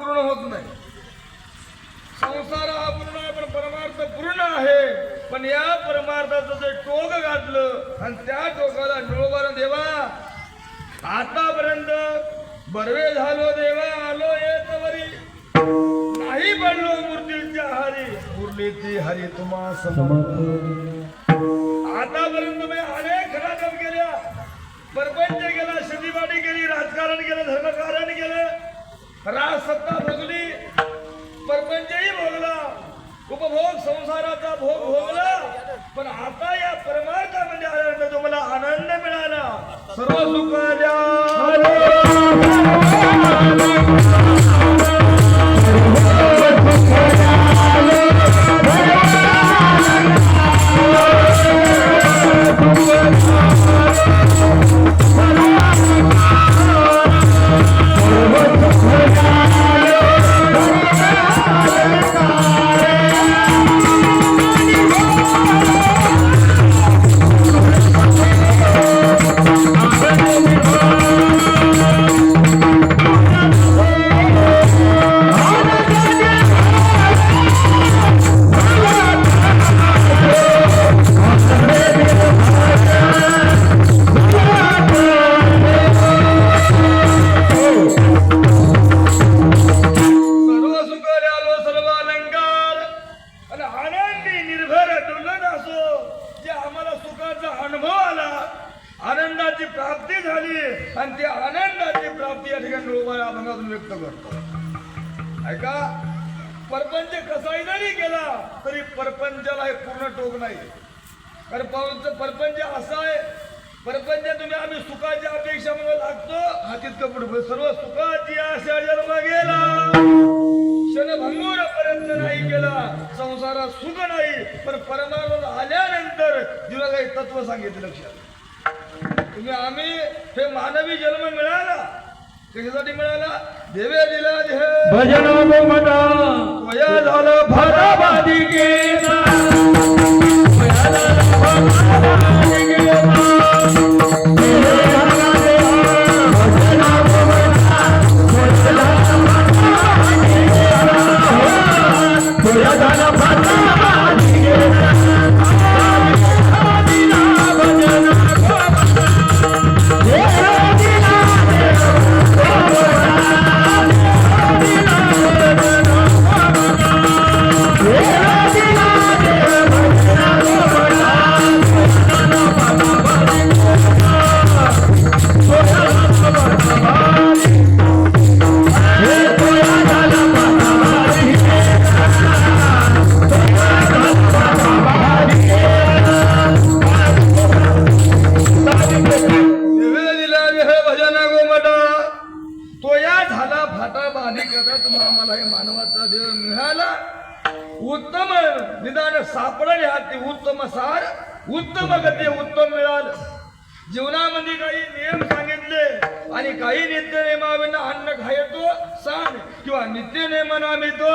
पूर्ण होत नाही. संसार हा पूर्ण आहे पण परमार्थ पूर्ण आहे. पण या परमार्थाचं जे टोक घातलं आणि त्या टोकाला निळोबार देवा. आतापर्यंत बरवे झालो देवा आलो येत वरी. नाही पडलो मूर्तीच्या हरी. मुरलीची हरी तुम्हा आतापर्यंत मी अनेक खराजम केल्या. परपंच केला शेतीवाडी केली राजकारण केलं धर्मकारण केलं. राजसत्ता भोगली परपंचही भोगला उपभोग संसाराचा भोग भोगला पण आता या परमार्थामध्ये आल्यानंतर तुम्हाला आनंद मिळाला. सर्व सुखाच्या आनंदाचा अनुभव आला. आनंदाची प्राप्ती झाली आणि त्या आनंदाची प्राप्ती या ठिकाणी अभंगातून व्यक्त करतो. ऐका परपंच कसाही जरी केला तरी परपंचाला हे पूर्ण टोक नाही. कारण परपंच असं आहे परपंच तुम्ही आम्ही सुखाची अपेक्षा म्हणून लागतो हातीत पुढे सर्व सुखाची आशा जन्म गेला. क्षणभंगूर पर्यंत नाही केला संसारात सुख नाही पण परमानंद आल्यानंतर तुला काही तत्व सांगितलं लक्षात. तुम्ही आम्ही हे मानवी जन्म मिळाला. कशासाठी मिळाला? देवे दिला भजन झालं भराबादी केला. निदान सापडले ते उत्तम सार उत्तम गती उत्तम मिळालं. जीवनामध्ये काही नियम सांगितले आणि काही नित्य नियमाविना अन्न खायतो सांग किंवा नित्य नियमन मिळतो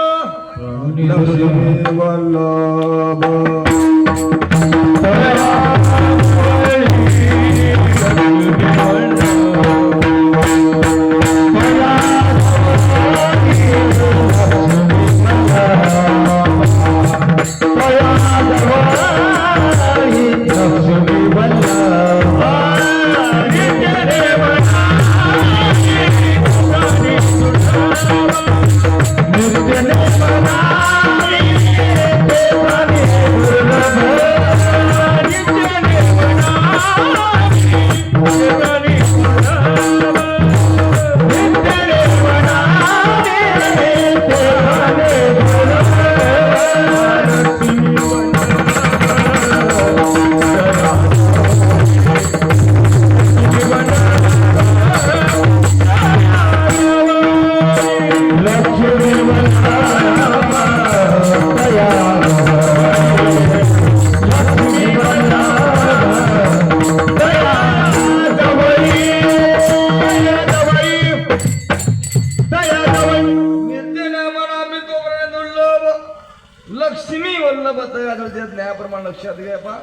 लक्षात घ्या पा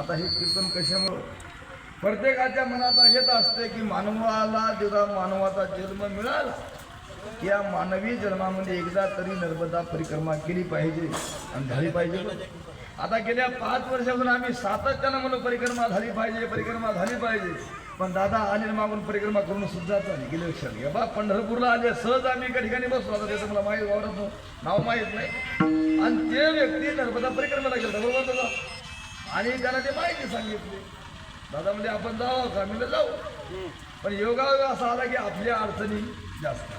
आता हे कीर्तन कशामुळं? प्रत्येकाच्या मनात हेच असते की मानवाला जेव्हा मानवाचा जन्म मिळाला की या मानवी जन्मामध्ये एकदा तरी नर्मदा परिक्रमा केली पाहिजे आणि झाली पाहिजे. आता गेल्या पाच वर्षापासून आम्ही सातत्यानं म्हणून परिक्रमा झाली पाहिजे परिक्रमा झाली पाहिजे. पण दादा आले मागून परिक्रमा करून सुद्धा गेले लक्षात घ्या. बा पंढरपूरला आले सहज आम्ही एका ठिकाणी बसलो. आता त्याचं मला माहीत वावरत नाव माहीत नाही. आणि ते व्यक्ती नर्मदा परिक्रमाला गेला बरोबर दादा? आणि त्याला ते माहिती सांगितली. दादा म्हणजे आपण जाऊ का मी जाऊ. पण योगा असा आला की आपल्या अडचणी जास्त.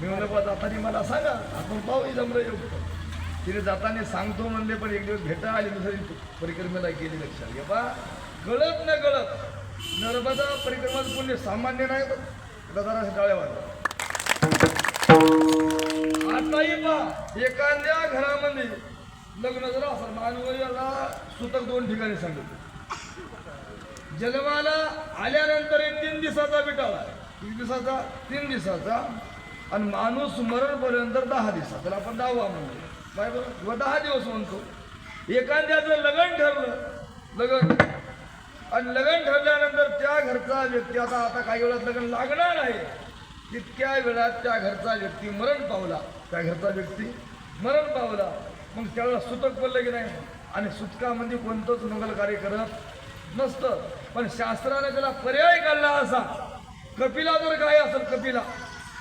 मी म्हणलं बा जाताना मला सांगा. आपण पाहू जमलं योग तिने जाताना सांगतो म्हणले पण एक दिवस भेटा आली दुसरी परिक्रमेला गेली लक्षात घ्या. बा गळत न गळत नर्मदा परिक्रमाचं पुण्य सामान्य नाही पण जरा डाळ्यावर. आताही पा एखाद्या घरामध्ये लग्न जर असं मानवयाला सुतक दोन ठिकाणी सांगितलं जन्माला आल्यानंतर एक तीन दिवसाचा बिटाळा किती दिवसाचा तीन दिवसाचा आणि माणूस मरणपर्यंत दहा दिवसाचा त्याला आपण दहावा म्हणतो. काय बरं किंवा दहा दिवस म्हणतो. एखाद्याचं लग्न ठरलं लग्न आणि लग्न ठरल्यानंतर त्या घरचा व्यक्ती आता आता काही वेळात लग्न लागणार आहे. तितक्या वेळात त्या घरचा व्यक्ती मरण पावला. त्या घरचा व्यक्ती मरण पावला. मग त्याला सुतक पडलं की नाही? आणि सुतकामध्ये कोणतंच मंगल कार्य करत नसतं. पण शास्त्राने त्याला पर्याय काढला असा. कपिला जर गाय असेल कपिला.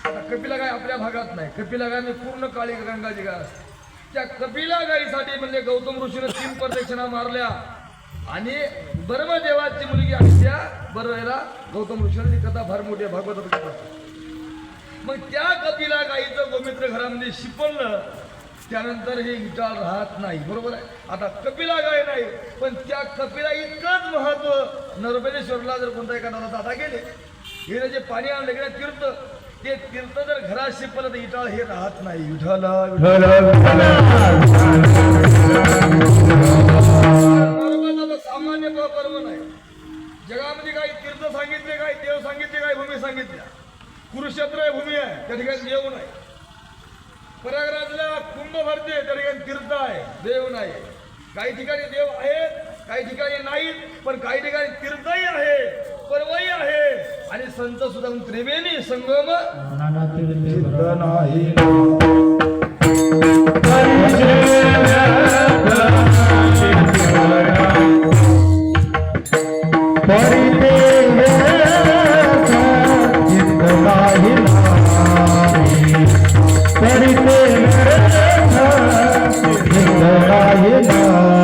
आता कपिला गाय आपल्या भागात नाही. कपिला गाय म्हणजे पूर्ण काळी रंगाची गाय असते. त्या कपिला गायीसाठी म्हणजे गौतम ऋषीने तीन प्रदक्षिणा मारल्या. आणि ब्रह्मदेवाची मुलगी आणि त्या बरोबरला गौतम ऋषीने कथा फार मोठी भागवत कथा. मग त्या कथीला गाईचं गोमित्र घरामध्ये शिपडलं त्यानंतर हे विचार राहत नाही. बरोबर आहे? आता कपिला गाय नाही पण त्या कपिला इतकंच महत्त्व. नर्मदेश्वरला जर कोणता एका दादा गेले हे जे पाणी आणलं गेलं तीर्थ ते तीर्थ जर घरात शिपलं तर इटाळ हे राहत नाही. विठाला सांगितले काय देव सांगितले काय भूमी सांगितल्या. कुरुक्षेत्र आहे भूमी आहे त्या ठिकाणी देव नाही. प्रयागराजला कुंभ भरते त्या ठिकाणी तीर्थ आहे देव नाही. काही ठिकाणी देव आहेत काही ठिकाणी नाहीत पण काही ठिकाणी तीर्थही आहे पर्वही आहे. आणि संत सुद्धा त्रिवेणी संगम नाही না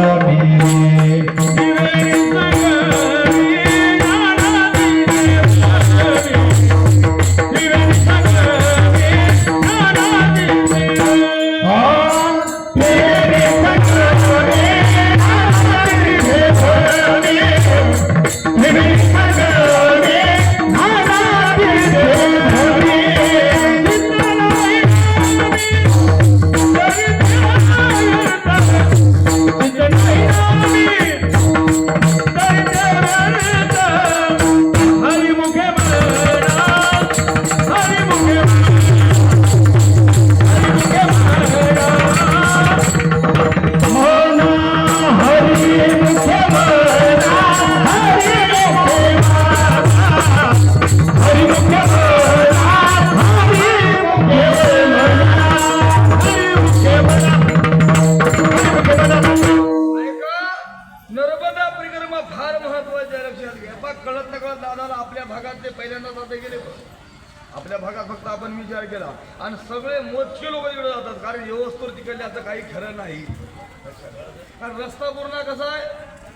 रस्ता पूर्ण कसा आहे?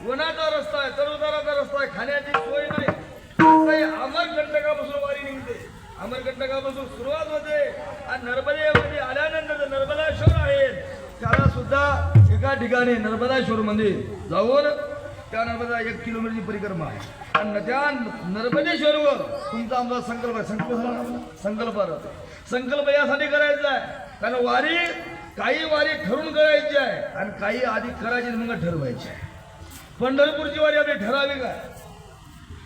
वनाचा रस्ता आहे तरुदाराचा रस्ता आहे खाण्याची सोय नाही. अमरकंटकापासून वारी निघते. अमरकंटकापासून सुरुवात होते. आणि नर्मदेमध्ये आल्यानंतर नर्मदाश्वर आहेत त्याला सुद्धा एका ठिकाणी नर्मदाश्वर मध्ये जाऊन त्या नर्मदा एक किलोमीटरची परिक्रमा आहे. आणि त्या नर्मदेश्वरवर तुमचा आमचा संकल्प आहे. संकल्प संकल्प संकल्प यासाठी करायचा आहे. कारण वारी काही वारी ठरून करायची आहे आणि काही आधी करायची मग ठरवायची आहे. पंढरपूरची वारी आपली ठरावी काय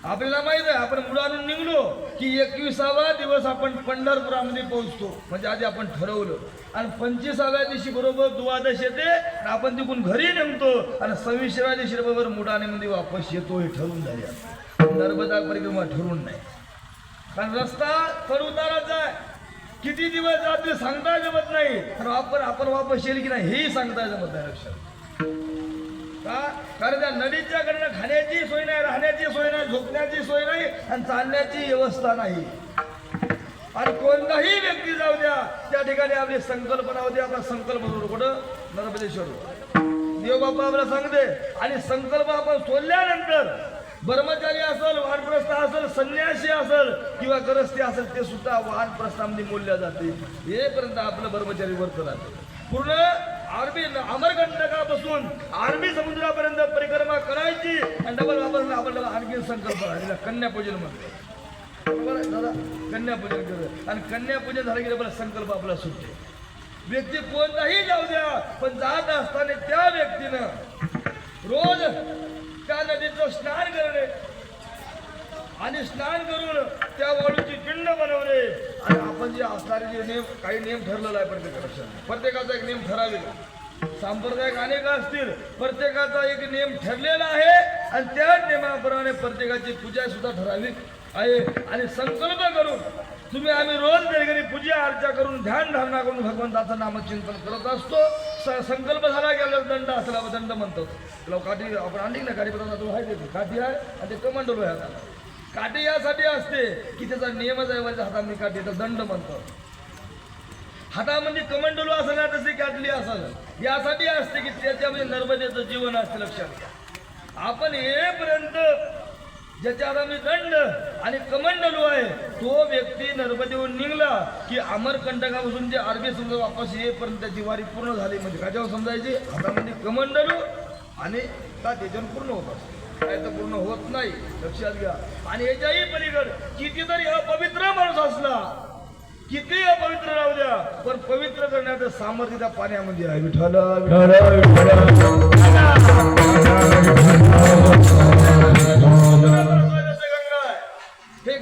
आपल्याला माहीत आहे आपण मुलांना निघलो की एकविसावा दिवस आपण पंढरपुरामध्ये पोहोचतो. म्हणजे आधी आपण ठरवलं. आणि पंचवीसाव्या दिवशी बरोबर द्वादश येते आणि आपण तिकडून घरी निघतो आणि सव्वीसव्या दिवशी बरोबर मुडाणीमध्ये वापस येतो हे ठरवून झाले. आता. नर्मदा परिक्रमा ठरवून नाही. कारण रस्ता चढ उताराचा आहे. किती दिवस जाते सांगता जमत नाही. तर आपण आपण वापस येईल की नाही हेही सांगता जमत नाही लक्षात. का? कारण त्या नदीच्या कडनं खाण्याची सोय नाही राहण्याची सोय नाही झोपण्याची सोय नाही आणि चालण्याची व्यवस्था नाही. आणि कोणताही व्यक्ती जाऊ द्या त्या ठिकाणी आपली संकल्पना होती आपला संकल्प करू कुठं? नर्मदेश्वर देव बाप्पा आपल्याला सांगते आणि संकल्प आपण सोडल्यानंतर ब्रह्मचारी असेल वानप्रस्थ असेल संन्यासी असेल किंवा गरस्ती असेल ते सुद्धा वानप्रस्थामध्ये मोडल्या जाते. हेपर्यंत आपलं ब्रह्मचारी वर्त राहते. पूर्ण आरबी अमरकंटकापासून आरबी समुद्रापर्यंत परिक्रमा करायची आणि डबल वापस आपण आणखी संकल्प राहिला कन्यापूजन म्हणतो. दादा कन्यापूजन करत आणि कन्यापूजन झालं की डबल संकल्प आपला सुटते. व्यक्ती कोणताही जाऊ द्या पण जात असताना त्या व्यक्तीनं रोज त्या नदीचं स्नान करणे. आणि स्नान करून त्या वाळूची पिंड बनवणे. आणि आपण जे असणारे जे नियम काही नियम ठरलेला आहे प्रत्येक लक्षात प्रत्येकाचा एक नियम ठरावेल सांप्रदायिक अनेक असतील प्रत्येकाचा एक नियम ठरलेला आहे. आणि त्या नियमाप्रमाणे प्रत्येकाची पूजा सुद्धा ठराविक आहे. आणि संकल्प करून तुम्ही आम्ही रोज घरी पूजा अर्चा करून ध्यान धारणा करून भगवंताचं नामचिंतन करत असतो. संकल्प झाला की आपल्याला दंड असला दंड म्हणतो. तुला काठी आपण आणली ना काठी तो आहे ते काठी आहे आणि ते कमांडलो आहे हाताला काठी यासाठी असते की त्याचा नियमच आहे माझ्या हातामध्ये काठी तर दंड म्हणतो. हातामध्ये कमंडलू असेल ना तशी काटली असाल. यासाठी असते की त्याच्यामध्ये नर्मदेचं जीवन असते लक्षात घ्या. आपण येपर्यंत ज्याच्या हातामध्ये दंड आणि कमंडलू आहे तो व्यक्ती नर्मदेहून निघला की अमरकंटकापासून जे अरबी समजा वापस येईपर्यंत त्याची वारी पूर्ण झाली. म्हणजे काच्यावर समजायची हातामध्ये कमंडलू आणि का त्याच्यावर पूर्ण होत असते. काय तर पूर्ण होत नाही लक्षात घ्या. आणि याच्याही पलीकड कितीतरी अपवित्र माणूस असला. किती अपवित्र राहू द्या पण पवित्र करण्याचं सामर्थ्य त्या पाण्यामध्ये आहे. विठ्ठल. विठ्ठल.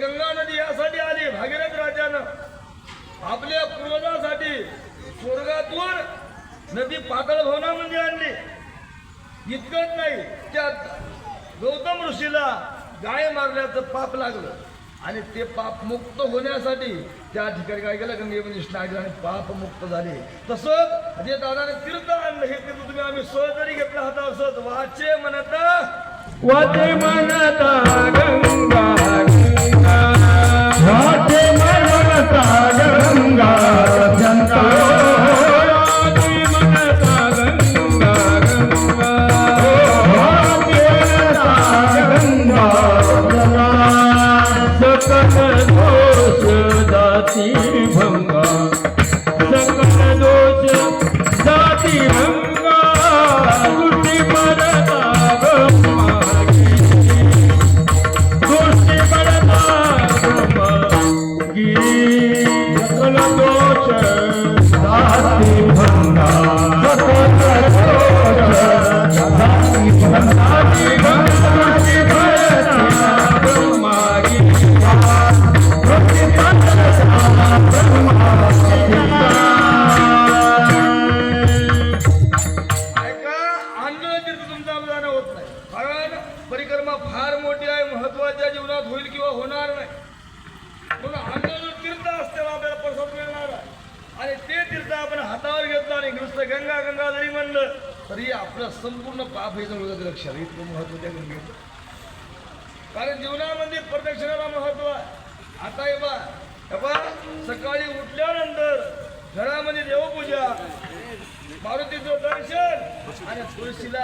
गंगा नदी यासाठी आली. भागीरथ राजानं आपल्या पूर्वजासाठी स्वर्गातून नदी पातळ भवनामध्ये आणली. इतकंच नाही त्या गौतम ऋषीला गाय मारल्याचं पाप लागलं. आणि ते पाप मुक्त होण्यासाठी त्या ठिकाणी काय केलं? गंगेमध्ये स्नान आणि पाप मुक्त झाले. तसंच जे दादाने तीर्थ आणलं. हे तीर्थ तुम्ही आम्ही सहज जरी घेतलं होता असत वाचे म्हणत वाचे म्हणता गंगा. Not dead.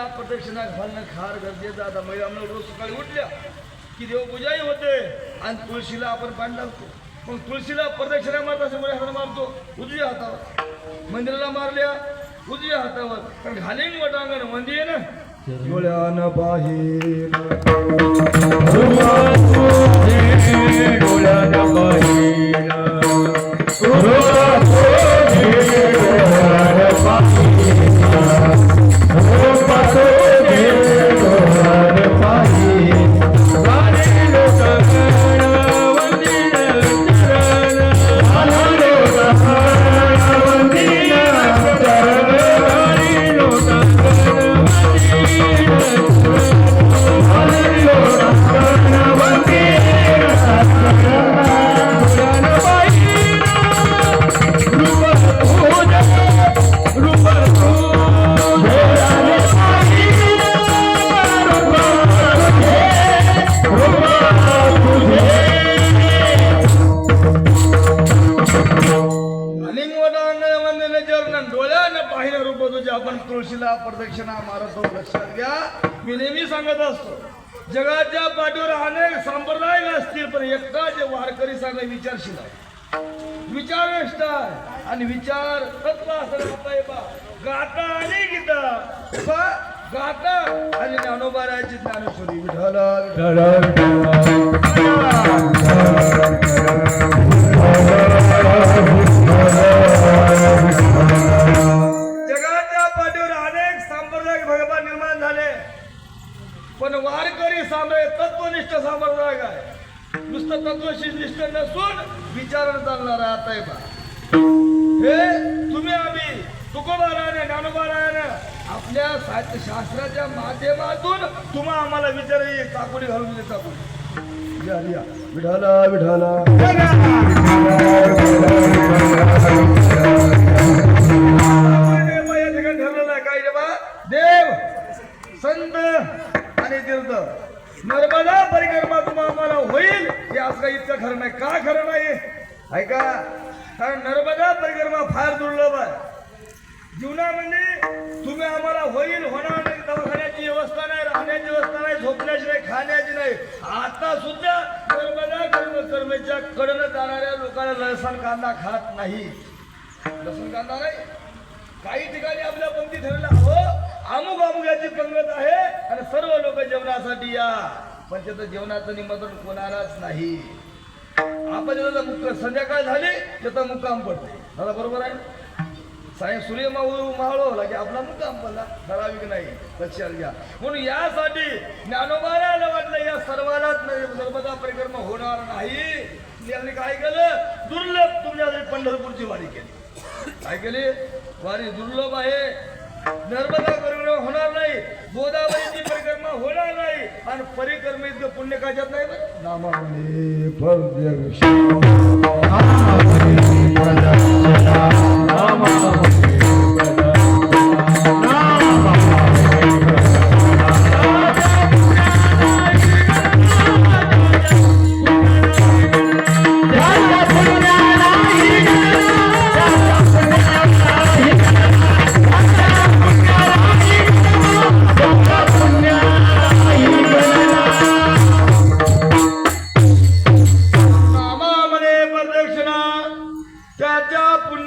प्रदक्षिणा घालणं फार गरजेचं आता महिला रोज सकाळी उठल्या की देवपूजाही होते आणि तुळशीला आपण पाणी लागतो मग तुळशीला प्रदक्षिणा मारत असे मुळे मारतो उजव्या हातावर. मंदिराला मारल्या उजव्या हातावर. कारण घालेन वटांगण मंदिर आहे ना. डोळ्यानं बाहेर. Thank you. चाकोडी घालून दिले चाकोडी या या. विढाला विढाला या ठिकाणी ठरलेलं आहे. काय रे बा? देव संत आणि तीर्थ. नर्मदा परिक्रमा तुम्हा आम्हाला होईल. हे असं इतकं खरं नाही. का खरं नाही? ऐका कारण नर्मदा परिक्रमा फार दुर्लभ आहे. जीवनामध्ये तुम्ही आम्हाला होईल होणार नाही. दवाखान्याची व्यवस्था नाही राहण्याची व्यवस्था नाही झोपण्याची नाही खाण्याची नाही. आता सुद्धा नर्मदा कर्म कडनं जाणाऱ्या लोकांना लसण कांदा खात नाही. लसण कांदा नाही. काही ठिकाणी आपल्या पंक्ती ठरला हो अमुक अमुकाची पंगत आहे आणि सर्व लोक जेवणासाठी या. पण त्याचं जेवणाचं निमंत्रण कोणालाच नाही. आपण मुक्का संध्याकाळ झाली त्याचा मुक्काम पडते दादा बरोबर आहे? साहेब सूर्य मावळू मावळवला की आपला मुद्दाम पडला ठराविक नाही लक्षात घ्या. म्हणून यासाठी ज्ञानोबाला वाटलं या सर्वालाच नर्मदा परिक्रमा होणार नाही. यांनी काय केलं? दुर्लभ तुमच्या पंढरपूरची वारी केली. काय केली? वारी दुर्लभ आहे. नर्मदा परिक्रमा होणार नाही गोदावरीची परिक्रमा होणार नाही आणि परिक्रमा पुण्य काच्यात नाही नामा મદન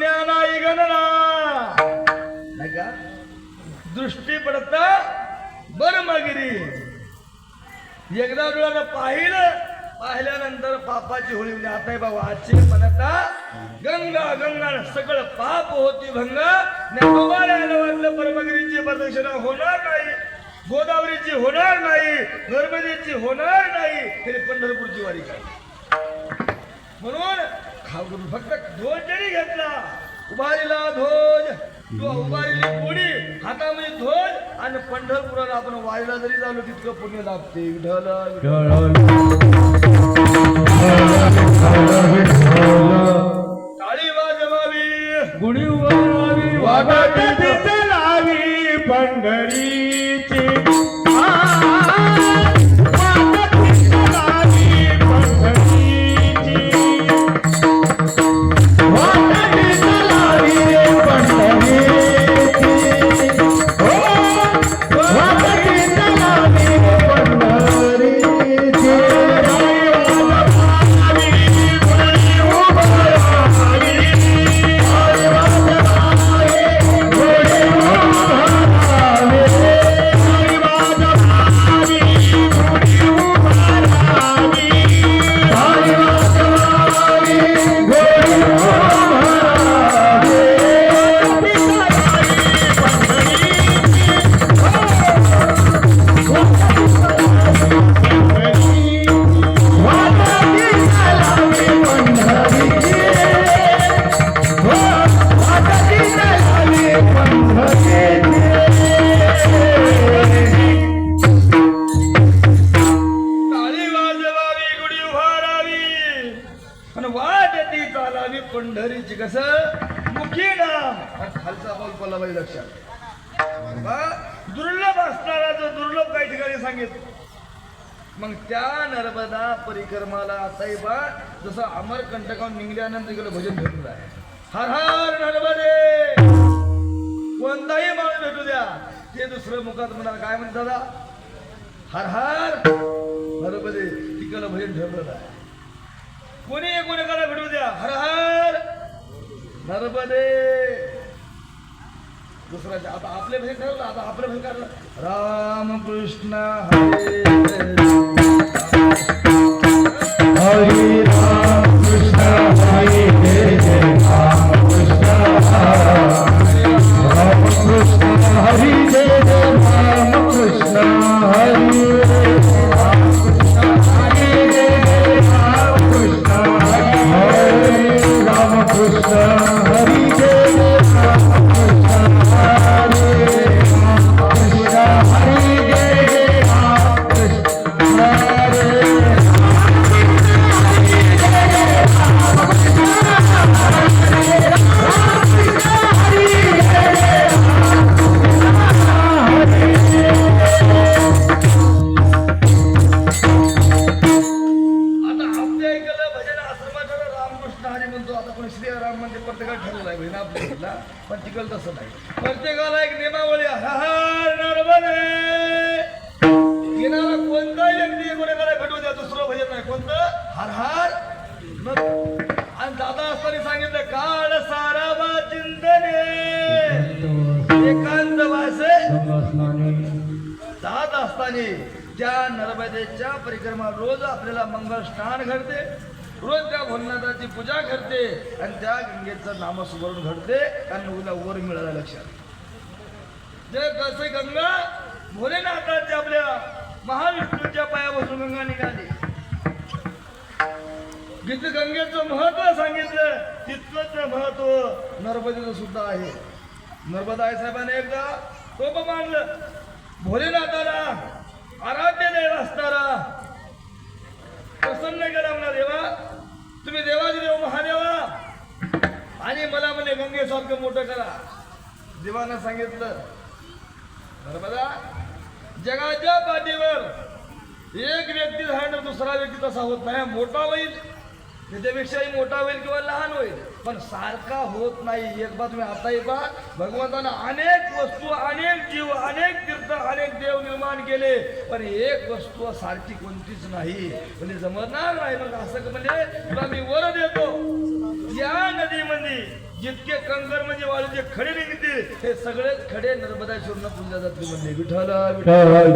त्याच्या पुण्याला दृष्टी पडता बरमगिरी. एकदा डोळ्यानं पाहिलं पाहिल्यानंतर पापाची होळी म्हणजे आता बाबा आजचे म्हणता गंगा गंगा सगळं पाप होती भंग. वाटलं परमगिरीची प्रदक्षिणा होणार नाही गोदावरीची होणार नाही नर्मदेची होणार नाही तरी पंढरपूरची वारी काय म्हणून खाऊ फक्त ध्वज जरी घेतला. उभारीला ध्वज किंवा उभारीली कोडी हातामध्ये ध्वज आणि पंढरपुराला आपण वारीला जरी झालो तितकं पुण्य लाभते. विठ्ठल ढळ हर हर बरोबर. तिकडं भजन ठरलेलं आहे कोणी कोणाकडे भेटू द्या? हर हर नर्मदे दुसऱ्याच्या आता आपले भजन ठरलं आता आपलं भजन काढलं रामकृष्ण हरे. हरे Krishna आपल्याला स्नान घडते रोज त्या भोलनाथाची पूजा करते आणि त्या गंगेचं नामस्मरण घडते आणि उद्या वर मिळाला लक्षात. जे कसे गंगा भोलेनाथाचे आपल्या महाविष्णूच्या पायापासून गंगा निघाली. जिथं गंगेचं महत्त्व सांगितलं तितकंच महत्त्व नर्मदेचं सुद्धा आहे. नर्मदा आई साहेबाने एकदा तोप मानलं भोलेनाथाला आराध्य देव असताना प्रसन्न केला म्हणा देवा. तुम्ही देवाचे देव महादेवा. आणि मला म्हणे गंगेसारखं मोठं करा. देवानं सांगितलं बरोबर जगाच्या पाठीवर एक व्यक्ती झाल्यानंतर दुसरा व्यक्ती तसा होत नाही. मोठा होईल. त्याच्यापेक्षाही मोठा होईल किंवा लहान होईल. पण सारखा होत नाही. एक बात तुम्ही आता पहा भगवंतानं अनेक वस्तू अनेक जीव अनेक तीर्थ अनेक देव निर्माण केले. पण एक वस्तू सारखी कोणतीच नाही. म्हणजे जमणार नाही. मग असं म्हणजे तुला मी वर देतो. या नदीमध्ये जितके कंकर म्हणजे वाळूचे खडे निघतील हे सगळेच खडे नर्मदाश्वरनं पूजल्या जातील म्हणजे विठ्ठल विठ्ठल.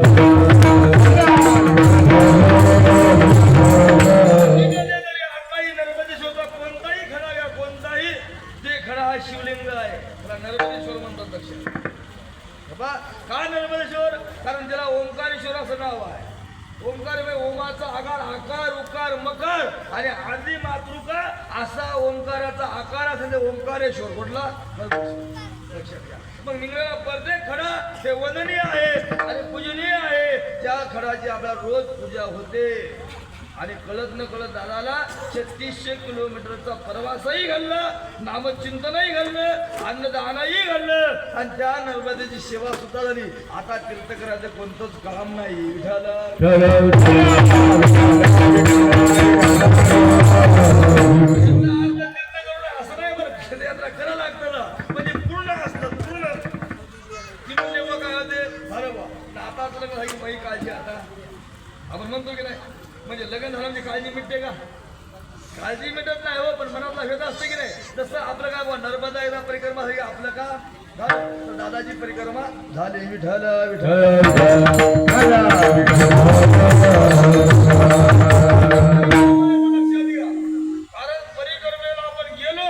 आकार असेल ते ओंकारेश्वर कुठला लक्षात घ्या. मग निघालेला प्रत्येक खडा हे वंदनीय आहे आणि पूजनीय आहे. त्या खडाची आपल्या रोज पूजा होते. आणि कळत न कळत दादाला छत्तीसशे किलोमीटरचा प्रवासही घडला नामचिंतनही घडलं अन्नदानही घडलं आणि त्या नर्मदेची सेवा सुद्धा झाली. आता तीर्थकराचं कोणतंच काम नाही. विठाला म्हणजे लग्न झालं म्हणजे काळजी मिटते का? काळजी मिटत नाही हो पण मनातला भेद असते की नाही? तसं आपलं काय बुवा नर्मदा एकदा परिक्रमा झाली. आपलं का? झालं दादाची परिक्रमा झाली. विठ्ठल विठ्ठल लक्षात घ्या. कारण परिक्रमेला आपण गेलो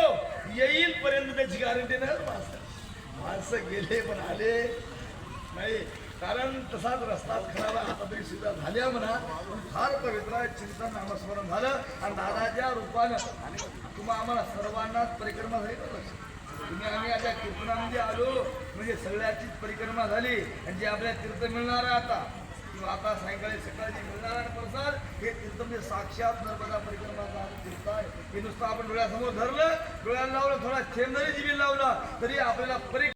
येईल पर्यंत त्याची गॅरंटी नाही बरं माणसं माणसं गेले पण आले नाही कारण तसाच रस्ता खराब आहे. आता तरी सुद्धा झाल्या म्हणा पण फार पवित्र आहे चिंतन नामस्मरण झालं आणि दादाच्या रूपानं आणि तुम्हा आम्हाला सर्वांनाच परिक्रमा झाली बरं लक्षात. तुम्ही आम्ही आता कीर्तनामध्ये आलो म्हणजे सगळ्याचीच परिक्रमा झाली आणि जे आपल्या तीर्थ मिळणार आहे आता किंवा आता सायंकाळी सकाळी मिळणार आहे प्रसाद हे तीर्थ म्हणजे साक्षात नर्मदा परिक्रमाचा तीर्थ आहे समोर धरलं डोळ्याला लावलं थोडा चेंदरी जरी जीवी लावला तरी आपल्याला परीक्षा